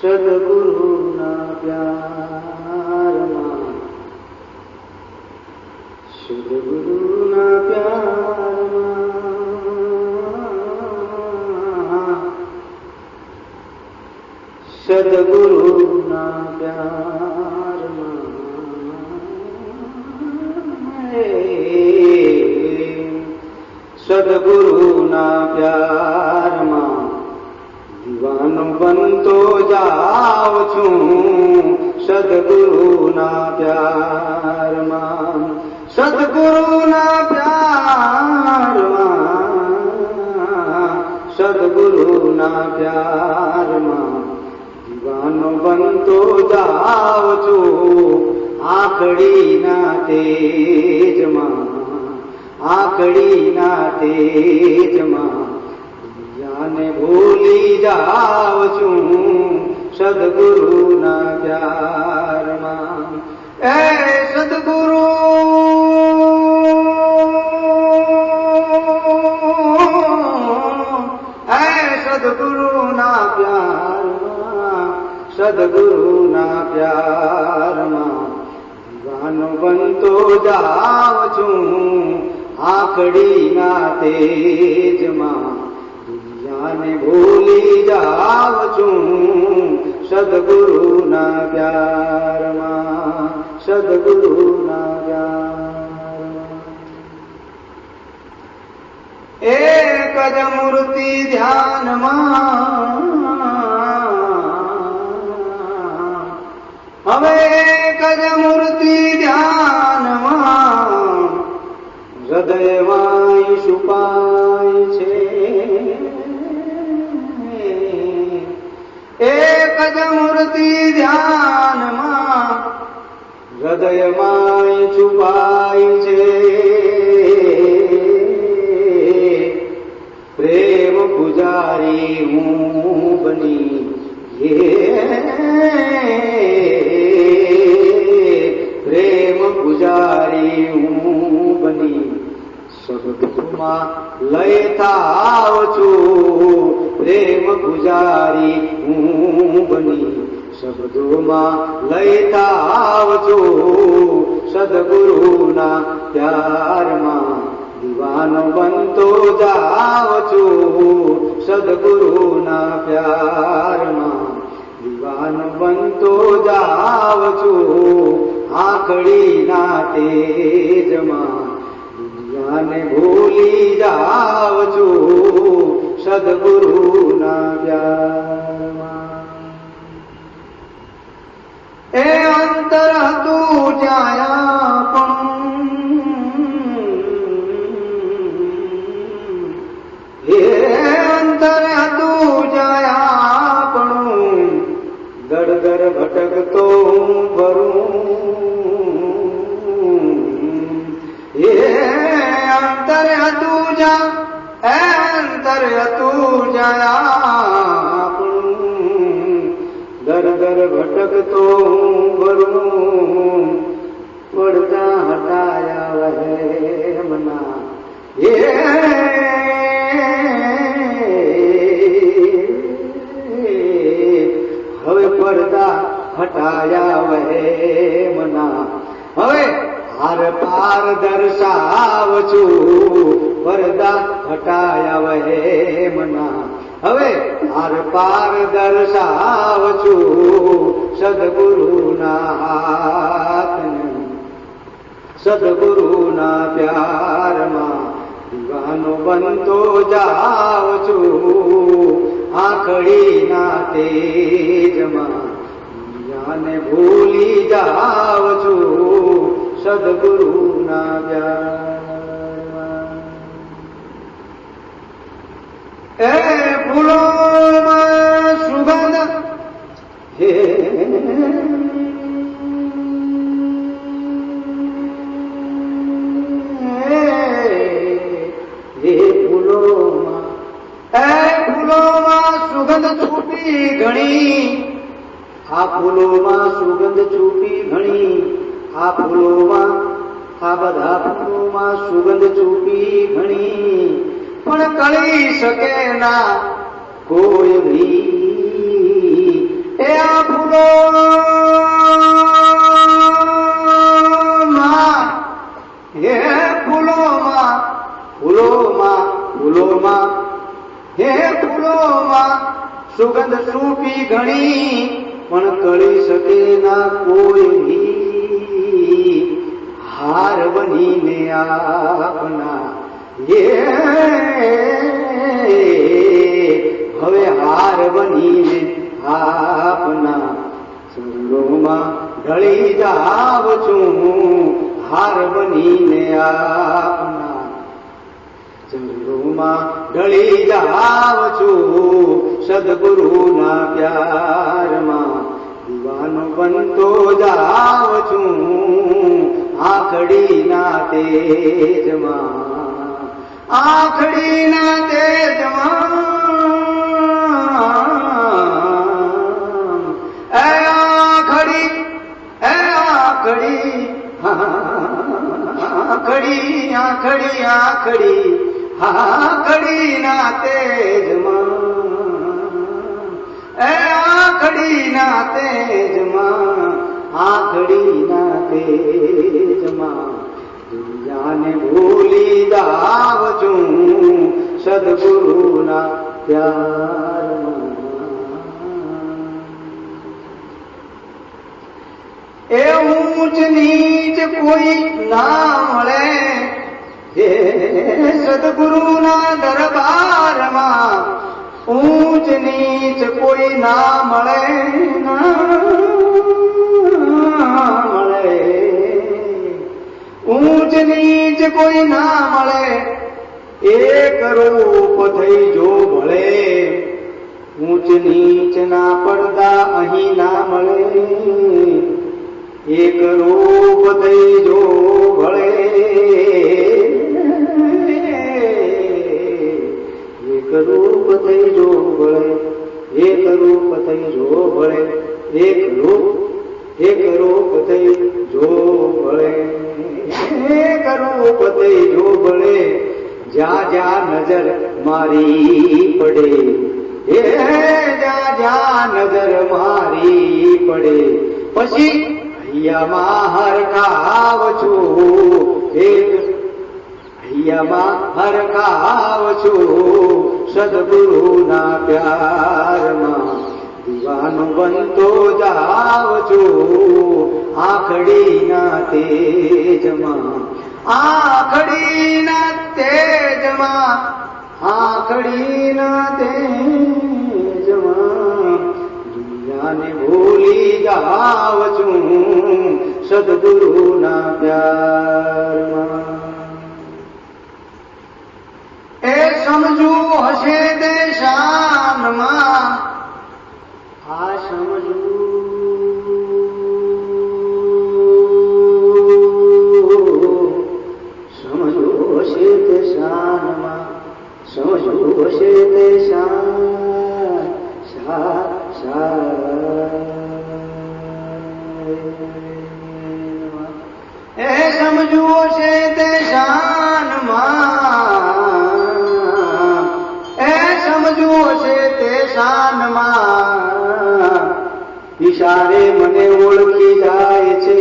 સદગુરુના પ્યારમાં સદગુરુના પ્યારમાં સદગુરુના પ્યારમાં સદગુરુના પ્યારમાં દીવાનો બનતો જાવ છું સદગુરુના પ્યારમાં સદગુરુના પ્યારમાં સદગુરુના પ્યારમાં દીવાનો બનતો જાવ છું આખડીના તેજમાં આખડીના તેજમાં દુનિયાને ભૂલી જાવ છું સદગુરુના પ્યારમાં. એ સદગુરુ! એ સદગુરુના પ્યારમાં. સદગુરુના પ્યારમાં. દીવાનો બનતો જાવ છું આકડીના તેજમાં. દુનિયાને ભૂલી જાવ છું. સદગુરુના પ્યારમાં સદગુરુના પ્યાર એક જ મૂર્તિ ધ્યાનમાં. હવે એક જ મૂર્તિ ધ્યાનમાં. હૃદયમાં છુપાય જ મૂર્તિ ધ્યાનમાં હૃદયમાં છુપાય છે પ્રેમ પૂજારી હું બની પ્રેમ પૂજારી હું બની સબમાં લયતા આવ છું પ્રેમ ગુજારી હું બની શબ્દોમાં લયતા આવજો સદગુરુના પ્યારમાં દીવાનો બનતો જાવ છું સદગુરુના પ્યારમાં દીવાનો બનતો જાવ છું આખડીના તેજમાં દુનિયાને ભૂલી જાવ છું સદગુરુના ગડગડ ભટકતો ભરું. એ અંતર હતું જા અંતર હતું જાયા પણ દર દર ભટકતો ભરું. પડતા હટાયા વહે મના એ હટાયા વહે મના હવે હાર પાર દર્શાવ છું વરદા હટાયા વહે મના હવે હાર પાર દર્શાવ છું સદગુરુના હાથને. સદગુરુના પ્યારમાં દીવાનો બનતો જાવ છું આખડીના તેજમાં. દુનિયાને ભૂલી જાવ છું સદગુરુના પ્યારમાં એ ફૂલો સુગંધ, હે ફૂલોમાં એ ફૂલોમાં સુગંધ છૂપી ઘણી આ ફૂલોમાં સુગંધ છૂપી ઘણી. આ ફૂલોમાં, આ બધા ફૂલોમાં સુગંધ છૂપી ઘણી. પણ કળી શકે ના કોઈ ભી. એ ફૂલોમાં હે ફૂલોમાં ફૂલોમાં ફૂલોમાં. હે ફૂલોમાં સુગંધ સૂપી ઘણી. પણ કળી શકે ના કોઈ. હાર બનીને આપના એ. હવે હાર બનીને આપના ચરણોમાં ઢળી જાવ છું હાર બનીને આપના ચંદ્રોમાં ઢળી જાવ છું. સદગુરુના પ્યારમાં બનતો જાવ છું. આખડીના તેજમાં આખડીના તેજમાં. આખડી આખડી આખડી આખડી આખડીના તેજમાં. આખડીના તેજમાં આખડીના તેજમાં. દુનિયાને ભૂલી દાવ છું સદગુરુના પ્યારમાં. એ ઊંચ નીચ કોઈ ના મળે, હે સદગુરુના દરબારમાં. ઊંચ નીચ કોઈ ના મળે મળે. ઊંચ નીચ કોઈ ના મળે, એક રૂપ થઈ જો ભળે. ઊંચ નીચ ના પડદા અહીં ના મળે, એક રૂપ થઈ જો ભળે. રૂપ થઈ જો ભળે, એક રૂપ થઈ જો ભળે, એક રૂપ એક રૂપ થઈ જો ભળે. એક રૂપ થઈ જો ભળે જ્યાં જ્યાં નજર મારી પડે. એ જ્યાં જ્યાં નજર મારી પડે. પછી હૈયામાં હરખાવ છું, એક હૈયામાં હરખાવ છું. સદગુરુના પ્યારમાં દીવાનો બનતો જાવ છું. આખડીના તેજમાં આખડીના તેજમાં આખડીના તેજમાં દુનિયાને ભૂલી જાવ છું. સદગુરુના પ્યારમાં એ સમજવું છે તે શાનમાં. એ સમજવું છે તે શાનમાં. ઈશારે મને ઓળખી જાય છે.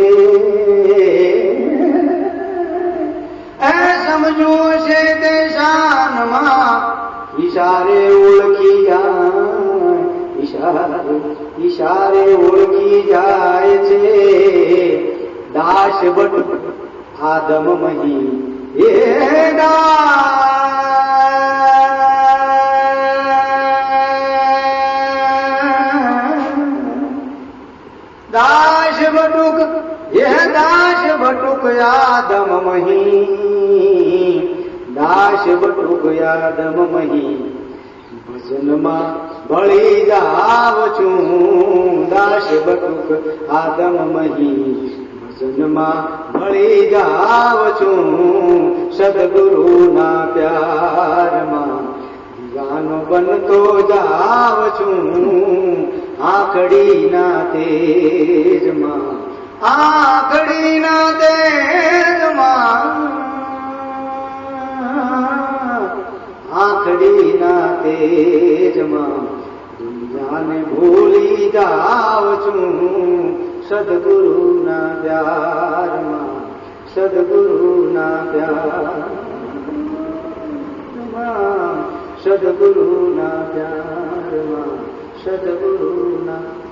એ સમજવું છે તે શાનમાં. ઈશારે ઓળખી જાય. ઈશારે ઓળખી જાય છે. દાસ બટ आदम मही हे दास वटुक दास भटुक आदम मही दाश भटुक आदम मही भजन मां बड़ी जाव छूं दाश भटुक आदम मही भजन मा ભળી જાવ છું સદગુરુના પ્યારમાં. દીવાનો બનતો જાવ છું આખડીના તેજમાં. આખડીના તેજમાં. આખડીના તેજમાં. દુનિયાને ભૂલી જાવ છું सदगुरु न प्यार मां सदगुरु न प्यार मां सदगुरु न प्यार मां सदगुरु न